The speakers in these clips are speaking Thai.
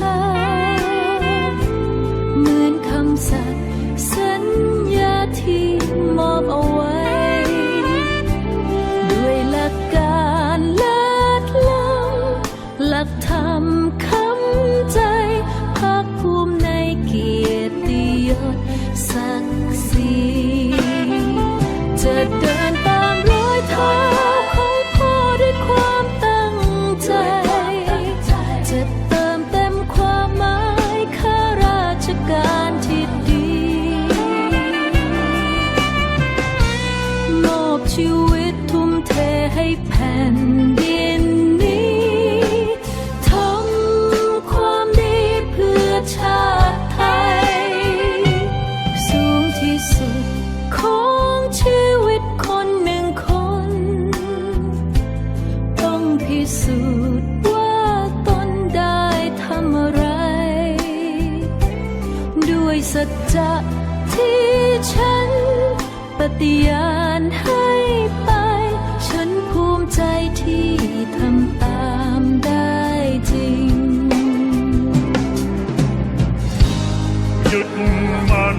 ง พิสูจน์ว่าตนได้ทำอะไร ด้วยสัจจะที่ฉันปฏิญาณให้ไป ฉันภูมิใจที่ทำตามได้จริงยุดมัน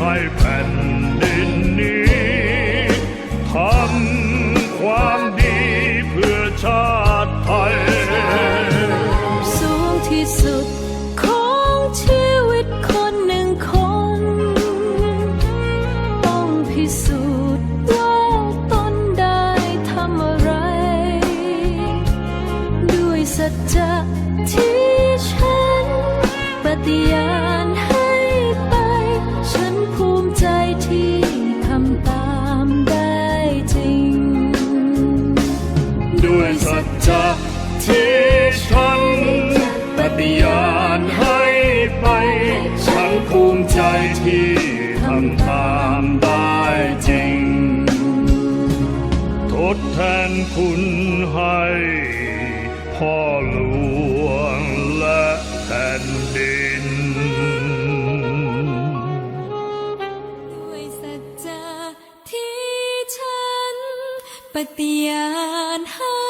ให้แผ่นดิน ภูมิใจที่ทำตามได้จริง ทดแทนคุณให้พ่อหลวงและแผ่นดิน ด้วยสัจจะที่ฉันปฏิญาณให้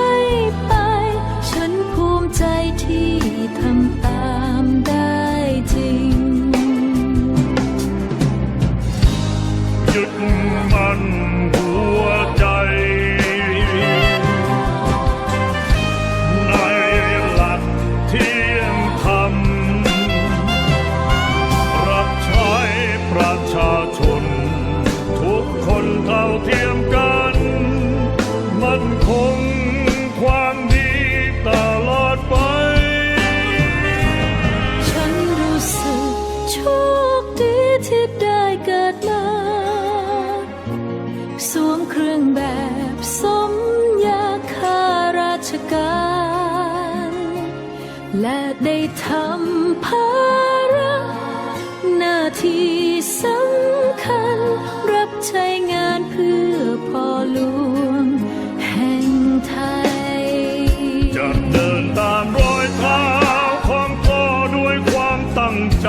ที่สำคัญ รับใช้งานเพื่อพ่อหลวงแห่งไทย จะเดินตามรอยเท้าของพ่อด้วยความตั้งใจ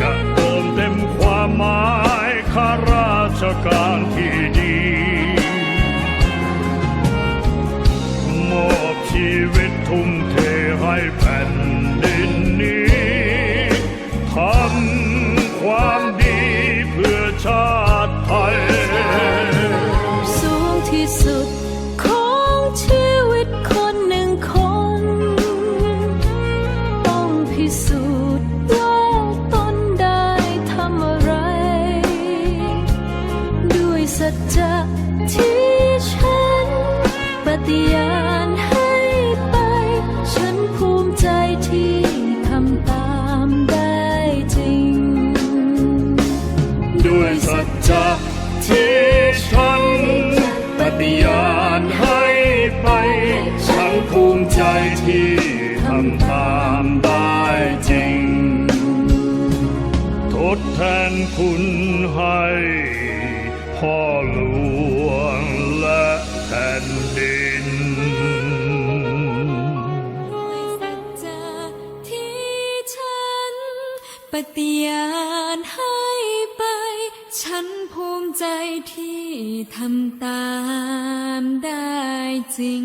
จะเติมเต็มความหมายข้าราชการที่ จะที่ฉันปฏิญาณให้ไป ฉันภูมิใจที่ทำตามได้จริง ทดแทนคุณให้พ่อหลวงและแผ่นดิน ด้วยสัจจะที่ฉันปฏิญาณ ที่ทำตามได้จริง